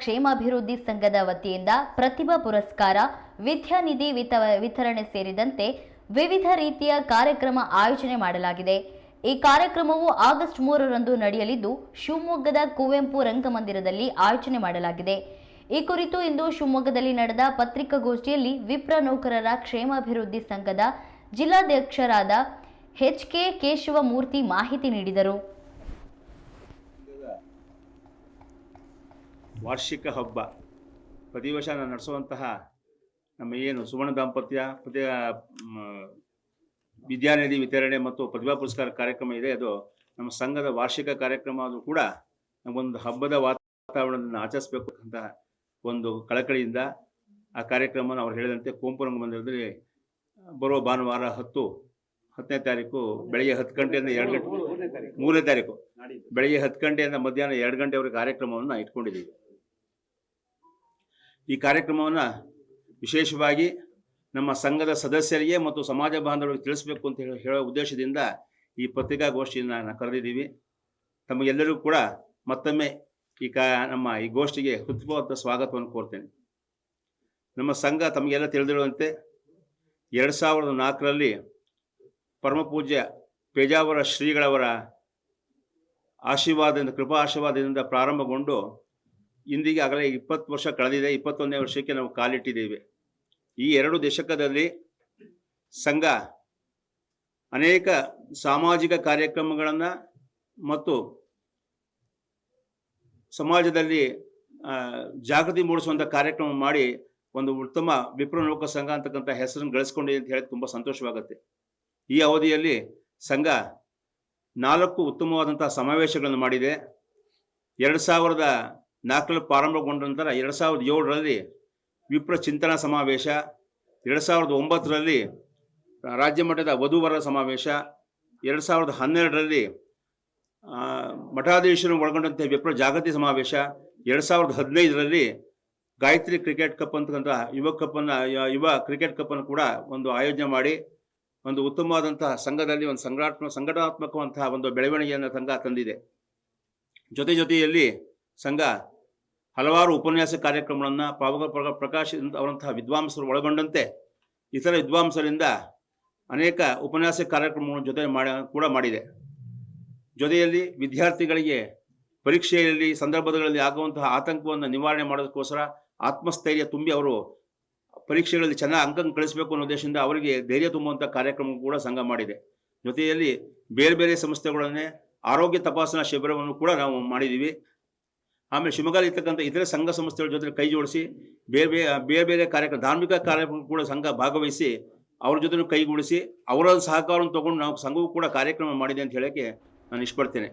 ಕ್ಷೇಮಾಭಿವೃದ್ಧಿ ಸಂಘದ ವತಿಯಿಂದ ಪ್ರತಿಭಾ ಪುರಸ್ಕಾರ, ವಿದ್ಯಾನಿಧಿ ವಿತ, ವಿತರಣೆ ಸೇರಿದಂತೆ ವಿವಿಧ ರೀತಿಯ ಕಾರ್ಯಕ್ರಮ ಆಯೋಜನೆ ಮಾಡಲಾಗಿದೆ. ಈ ಕಾರ್ಯಕ್ರಮವು ಆಗಸ್ಟ್ ಮೂರರಂದು ನಡೆಯಲಿದ್ದು, ಶಿವಮೊಗ್ಗದ ಕುವೆಂಪು ರಂಗಮಂದಿರದಲ್ಲಿ ಆಯೋಜನೆ ಮಾಡಲಾಗಿದೆ. ಈ ಕುರಿತು ಇಂದು ಶಿವಮೊಗ್ಗದಲ್ಲಿ ನಡೆದ ಪತ್ರಿಕಾಗೋಷ್ಠಿಯಲ್ಲಿ ವಿಪ್ರ ನೌಕರರ ಕ್ಷೇಮಾಭಿವೃದ್ಧಿ ಸಂಘದ ಜಿಲ್ಲಾಧ್ಯಕ್ಷರಾದ ಎಚ್ ಕೆ ಕೇಶವಮೂರ್ತಿ ಮಾಹಿತಿ ನೀಡಿದರು. ವಾರ್ಷಿಕ ಹಬ್ಬ. ಪ್ರತಿ ವರ್ಷ ನಾವು ನಡೆಸುವಂತಹ ನಮ್ಮ ಏನು ಸುವರ್ಣ ದಾಂಪತ್ಯ, ಪ್ರತಿ ವಿದ್ಯಾನಿಧಿ ವಿತರಣೆ ಮತ್ತು ಪ್ರತಿಭಾ ಪುರಸ್ಕಾರ ಕಾರ್ಯಕ್ರಮ ಇದೆ. ಅದು ನಮ್ಮ ಸಂಘದ ವಾರ್ಷಿಕ ಕಾರ್ಯಕ್ರಮ ಅದು ಕೂಡ ನಮಗೊಂದು ಹಬ್ಬದ ವಾತಾವರಣವನ್ನು ಆಚರಿಸಬೇಕು ಅಂತ ಒಂದು ಕಳಕಳಿಯಿಂದ ಆ ಕಾರ್ಯಕ್ರಮವನ್ನು ಅವ್ರು ಹೇಳಿದಂತೆ ಕುಂಪು ರಂಗಮಂದಿರದಲ್ಲಿ ಬರುವ ಭಾನುವಾರ ಹತ್ತು, ಹತ್ತನೇ ತಾರೀಕು ಬೆಳಗ್ಗೆ ಹತ್ತು ಗಂಟೆಯಿಂದ ಎರಡು ಗಂಟೆ, ಮೂರನೇ ತಾರೀಕು ಬೆಳಗ್ಗೆ ಹತ್ತು ಗಂಟೆಯಿಂದ ಮಧ್ಯಾಹ್ನ ಎರಡು ಗಂಟೆವರೆಗೆ ಕಾರ್ಯಕ್ರಮವನ್ನು ಇಟ್ಕೊಂಡಿದ್ದೀವಿ. ಈ ಕಾರ್ಯಕ್ರಮವನ್ನು ವಿಶೇಷವಾಗಿ ನಮ್ಮ ಸಂಘದ ಸದಸ್ಯರಿಗೆ ಮತ್ತು ಸಮಾಜ ಬಾಂಧವರಿಗೆ ತಿಳಿಸಬೇಕು ಅಂತ ಹೇಳಿ ಉದ್ದೇಶದಿಂದ ಈ ಪತ್ರಿಕಾಗೋಷ್ಠಿಯನ್ನು ನಾವು ಕರೆದಿದ್ದೀವಿ. ತಮಗೆಲ್ಲರಿಗೂ ಕೂಡ ಮತ್ತೊಮ್ಮೆ ಈ ಕಾ ನಮ್ಮ ಈ ಗೋಷ್ಠಿಗೆ ಹೃತ್ಪೂರ್ವಕ ಸ್ವಾಗತವನ್ನು ಕೋರ್ತೇನೆ. ನಮ್ಮ ಸಂಘ ತಮಗೆಲ್ಲ ತಿಳಿದಿರುವಂತೆ ಎರಡು ಸಾವಿರದ ನಾಲ್ಕರಲ್ಲಿ ಪರಮಪೂಜ್ಯ ಪೇಜಾವರ ಶ್ರೀಗಳವರ ಆಶೀರ್ವಾದದಿಂದ ಕೃಪಾ ಆಶೀರ್ವಾದದಿಂದ ಪ್ರಾರಂಭಗೊಂಡು ಇಂದಿಗೆ ಆಗಲೇ ಇಪ್ಪತ್ತು ವರ್ಷ ಕಳೆದಿದೆ, ಇಪ್ಪತ್ತೊಂದನೇ ವರ್ಷಕ್ಕೆ ನಾವು ಕಾಲಿಟ್ಟಿದ್ದೇವೆ. ಈ ಎರಡು ದಶಕದಲ್ಲಿ ಸಂಘ ಅನೇಕ ಸಾಮಾಜಿಕ ಕಾರ್ಯಕ್ರಮಗಳನ್ನು ಮತ್ತು ಸಮಾಜದಲ್ಲಿ ಜಾಗೃತಿ ಮೂಡಿಸುವಂಥ ಕಾರ್ಯಕ್ರಮ ಮಾಡಿ ಒಂದು ಉತ್ತಮ ವಿಪ್ರ ಲೋಕ ಸಂಘ ಅಂತಕ್ಕಂಥ ಹೆಸರನ್ನು ಗಳಿಸ್ಕೊಂಡಿದೆ ಅಂತ ಹೇಳಿ ತುಂಬ ಸಂತೋಷವಾಗುತ್ತೆ. ಈ ಅವಧಿಯಲ್ಲಿ ಸಂಘ ನಾಲ್ಕು ಉತ್ತಮವಾದಂತಹ ಸಮಾವೇಶಗಳನ್ನು ಮಾಡಿದೆ. ಎರಡು ಸಾವಿರದ ನಾಲ್ಕರಲ್ಲಿ ಪ್ರಾರಂಭಗೊಂಡ ನಂತರ ಎರಡು ಸಾವಿರದ ಏಳರಲ್ಲಿ ವಿಪ್ರ ಚಿಂತನಾ ಸಮಾವೇಶ, ಎರಡು ಸಾವಿರದ ಒಂಬತ್ತರಲ್ಲಿ ರಾಜ್ಯ ಮಟ್ಟದ ವಧುವರ ಸಮಾವೇಶ, ಎರಡು ಸಾವಿರದ ಹನ್ನೆರಡರಲ್ಲಿ ಮಠಾಧೀಶರು ಒಳಗೊಂಡಂತೆ ವಿಪ್ರ ಜಾಗೃತಿ ಸಮಾವೇಶ, ಎರಡು ಸಾವಿರದ ಹದಿನೈದರಲ್ಲಿ ಗಾಯತ್ರಿ ಕ್ರಿಕೆಟ್ ಕಪ್ ಅಂತಕ್ಕಂಥ ಯುವ ಕಪ್ಪನ್ನು ಯುವ ಕ್ರಿಕೆಟ್ ಕಪ್ಪನ್ನು ಕೂಡ ಒಂದು ಆಯೋಜನೆ ಮಾಡಿ, ಒಂದು ಉತ್ತಮವಾದಂತಹ ಸಂಘದಲ್ಲಿ ಒಂದು ಸಂಘಾತ್ಮ, ಸಂಘಟನಾತ್ಮಕವಂತಹ ಒಂದು ಬೆಳವಣಿಗೆಯನ್ನು ಸಂಘ ತಂದಿದೆ. ಜೊತೆ ಜೊತೆಯಲ್ಲಿ ಸಂಘ ಹಲವಾರು ಉಪನ್ಯಾಸ ಕಾರ್ಯಕ್ರಮಗಳನ್ನು ಪಾವಕ ಪ್ರ- ಪ್ರಕಾಶ್ ಅವರಂತಹ ವಿದ್ವಾಂಸರು ಒಳಗೊಂಡಂತೆ ಇತರ ವಿದ್ವಾಂಸರಿಂದ ಅನೇಕ ಉಪನ್ಯಾಸ ಕಾರ್ಯಕ್ರಮಗಳನ್ನು ಜೊತೆ ಮಾಡಿ, ಕೂಡ ಮಾಡಿದೆ. ಜೊತೆಯಲ್ಲಿ ವಿದ್ಯಾರ್ಥಿಗಳಿಗೆ ಪರೀಕ್ಷೆಯಲ್ಲಿ, ಸಂದರ್ಭಗಳಲ್ಲಿ ಆಗುವಂತಹ ಆತಂಕವನ್ನು ನಿವಾರಣೆ ಮಾಡೋದಕ್ಕೋಸ್ಕರ ಆತ್ಮಸ್ಥೈರ್ಯ ತುಂಬಿ ಅವರು ಪರೀಕ್ಷೆಗಳಲ್ಲಿ ಚೆನ್ನಾಗಿ ಅಂಕ ಕಳಿಸಬೇಕು ಅನ್ನೋ ಉದ್ದೇಶದಿಂದ ಅವರಿಗೆ ಧೈರ್ಯ ತುಂಬುವಂಥ ಕಾರ್ಯಕ್ರಮ ಕೂಡ ಸಂಘ ಮಾಡಿದೆ. ಜೊತೆಯಲ್ಲಿ ಬೇರೆ ಬೇರೆ ಸಂಸ್ಥೆಗಳನ್ನೇ ಆರೋಗ್ಯ ತಪಾಸಣಾ ಶಿಬಿರವನ್ನು ಕೂಡ ನಾವು ಮಾಡಿದ್ದೀವಿ ಆಮೇಲೆ ಶಿವಮೊಗ್ಗದಲ್ಲಿ ಇರ್ತಕ್ಕಂಥ ಇತರೆ ಸಂಘ ಸಂಸ್ಥೆಗಳ ಜೊತೆ ಕೈ ಜೋಡಿಸಿ ಬೇರೆ ಬೇರೆ ಬೇರೆ ಬೇರೆ ಕಾರ್ಯಕ್ರಮ ಧಾರ್ಮಿಕ ಕಾರ್ಯಕ್ರಮ ಕೂಡ ಸಂಘ ಭಾಗವಹಿಸಿ ಅವ್ರ ಜೊತೆ ಕೈಗೂಡಿಸಿ ಅವರ ಸಹಕಾರವನ್ನು ತಗೊಂಡು ನಾವು ಸಂಘವೂ ಕೂಡ ಕಾರ್ಯಕ್ರಮ ಮಾಡಿದೆ ಅಂತ ಹೇಳಕ್ಕೆ ನಾನು ಇಷ್ಟಪಡ್ತೇನೆ.